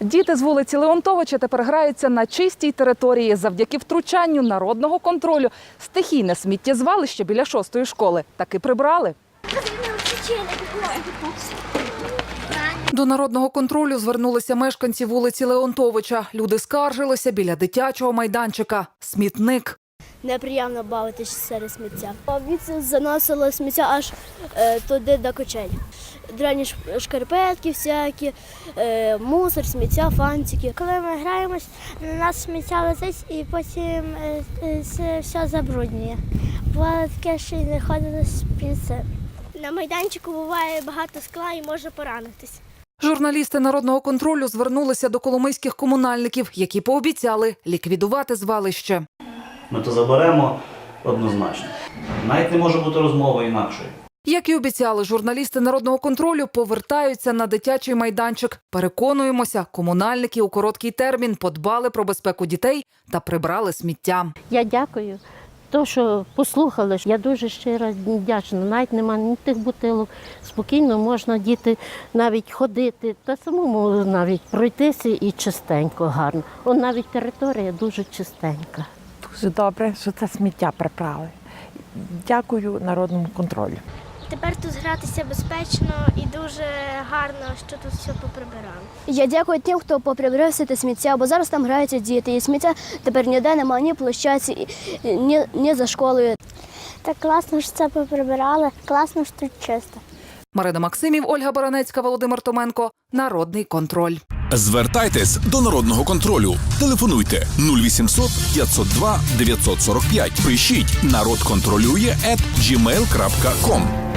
Діти з вулиці Леонтовича тепер граються на чистій території завдяки втручанню народного контролю. Стихійне сміттєзвалище біля шостої школи таки прибрали. До народного контролю звернулися мешканці вулиці Леонтовича. Люди скаржилися біля дитячого майданчика. Смітник. Неприємно бавитись серед сміття. Звідси заносило сміття аж е, туди до кочель. Драні шкарпетки всякі, е, мусор, сміття, фантики. Коли ми граємось, на нас сміття летить і потім е, е, все забруднює. Бо таке ще й не ходить з. На майданчику буває багато скла і може поранитись. Журналісти народного контролю звернулися до коломийських комунальників, які пообіцяли ліквідувати звалище. Ми то заберемо однозначно. Навіть не може бути розмови інакшої. Як і обіцяли, журналісти народного контролю повертаються на дитячий майданчик. Переконуємося, комунальники у короткий термін подбали про безпеку дітей та прибрали сміття. Я дякую. То, що послухали, я дуже щиро вдячна. Навіть нема ні тих бутилок. Спокійно можна діти навіть ходити, та самому навіть пройтися і чистенько, гарно. О, навіть територія дуже чистенька. Дуже добре, що це сміття приправи. Дякую народному контролю. Тепер тут гратися безпечно і дуже гарно, що тут все поприбирали. Я дякую тим, хто поприбирав все те сміття, бо зараз там граються діти. І сміття тепер ніде немає, ні площадці, і- ні, ні за школою. Так класно, що це поприбирали, класно, що тут чисто. Марина Максимів, Ольга Баранецька, Володимир Томенко. Народний контроль. Звертайтесь до народного контролю. Телефонуйте 0800 502 945. Пишіть народ контролює at gmail.com.